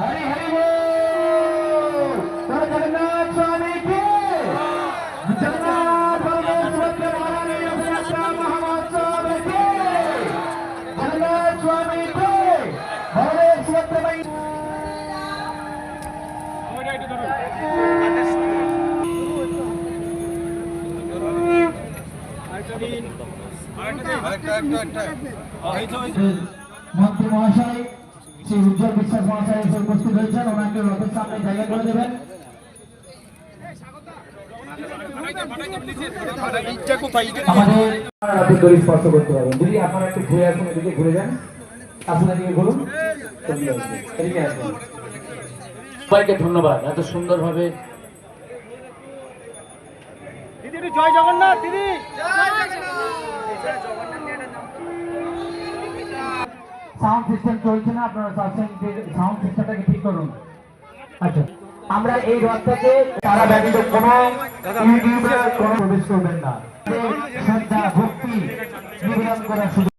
हरि हरि बोल जगन्नाथ स्वामी की जगन्नाथ परमेश्वर के महाराज यात्रा महामहोत्सव के जगन्नाथ स्वामी की भवेश्वर के भाई মন্ত্রী মহাশয় শ্রী উজ্জ্বল বিশ্বাস মহাশয় এসে উপস্থিত হয়েছেন ওনাকে রথের সামনে জায়গা করে দেবেন। আমাদের দড়ি স্পর্শ করতে পারবেন। দিদি আপনারা একটু ঘুরে আসুন এদিকে ঘুরে যান। এদিকে আসুন, সবাইকে ধন্যবাদ এত সুন্দরভাবে। দিদি জয় জগন্নাথ দিদি। সাউন্ড সিস্টেম চলছে না, আপনারা সাউন্ড সিস্টেমটাকে ঠিক করুন। আচ্ছা আমরা এই রথটাকে তারা ব্যতীত কোনো ইউটিউবার কোনো প্রবেশ করবেন না। শ্রদ্ধা, ভক্তি নিবেদন করার সুযোগ